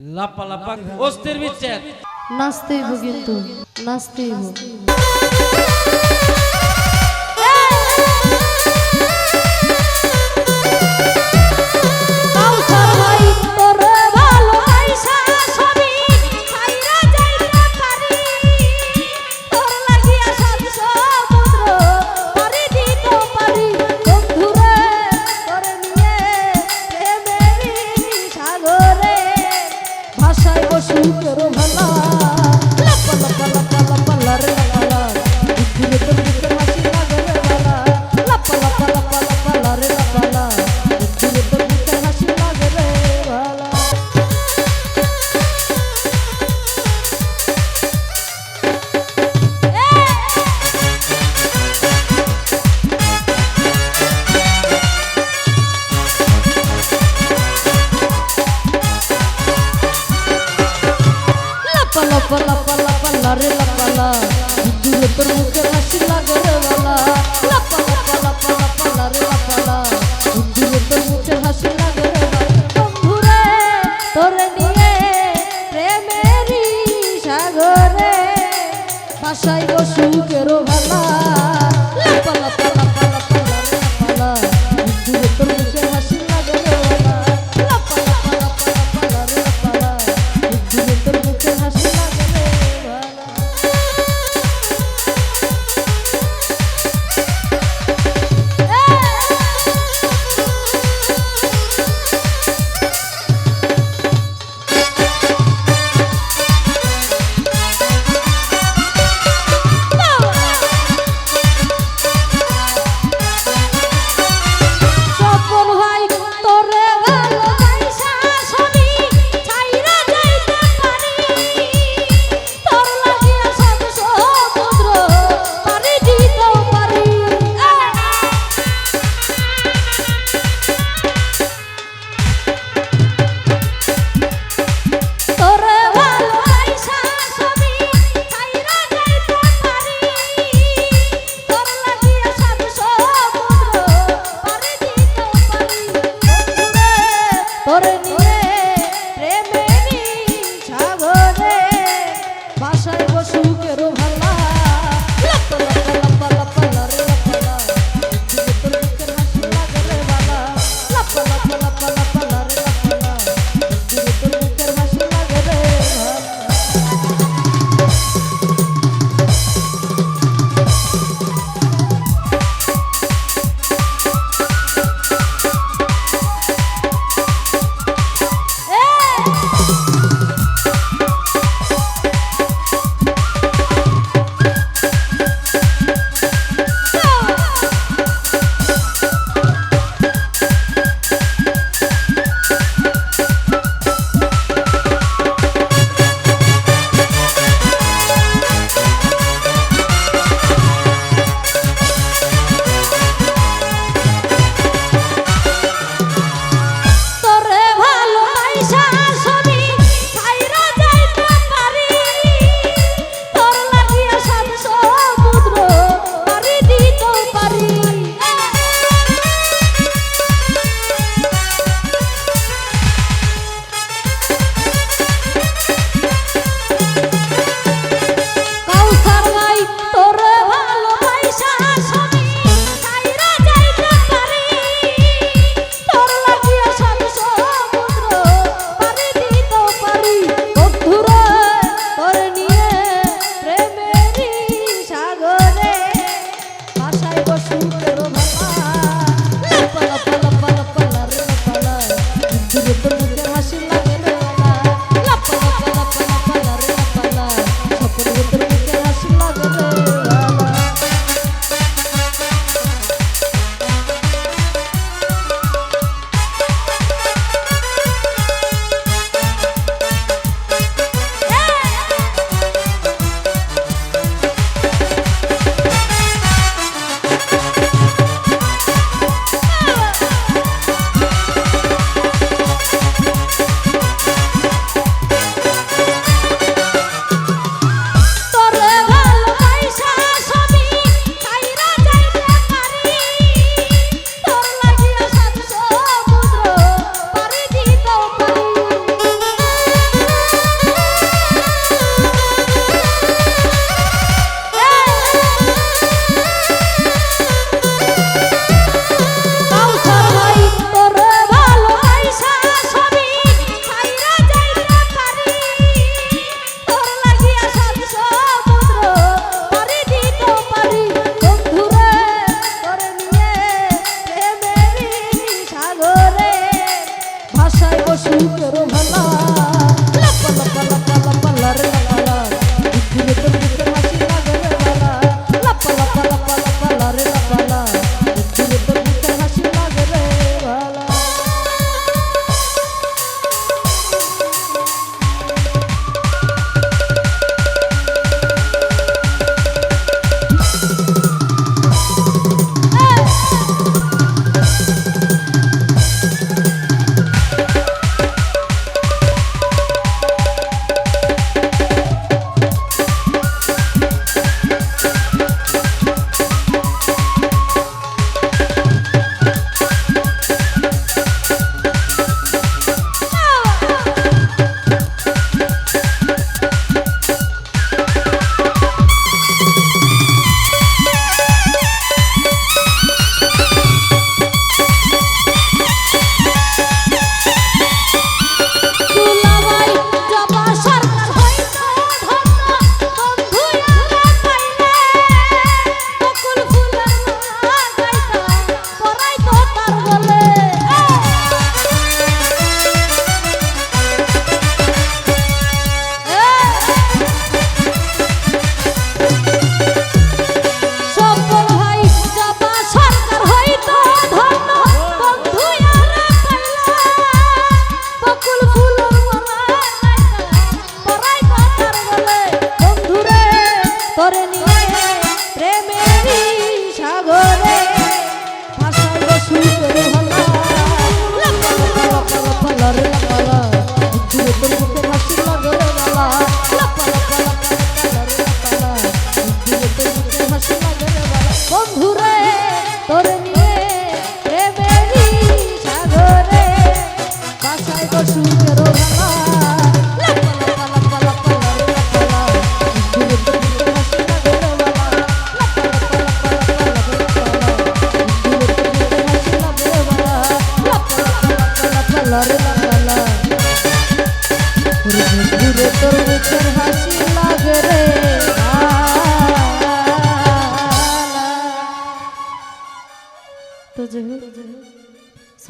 লাপা লাপা অস্থির বিচ্ছেদ নাচতেই হো কিন্তু নাচতেই হো Thank you. 수여로 만나. লাপা লাপা লাপা লারে লাপালা তোর মুখে হাসি লাগে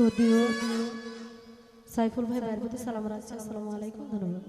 যদিও সাইফুল ভাই বাইরের প্রতি সালাম রাখছি। আসসালামু আলাইকুম ধন্যবাদ।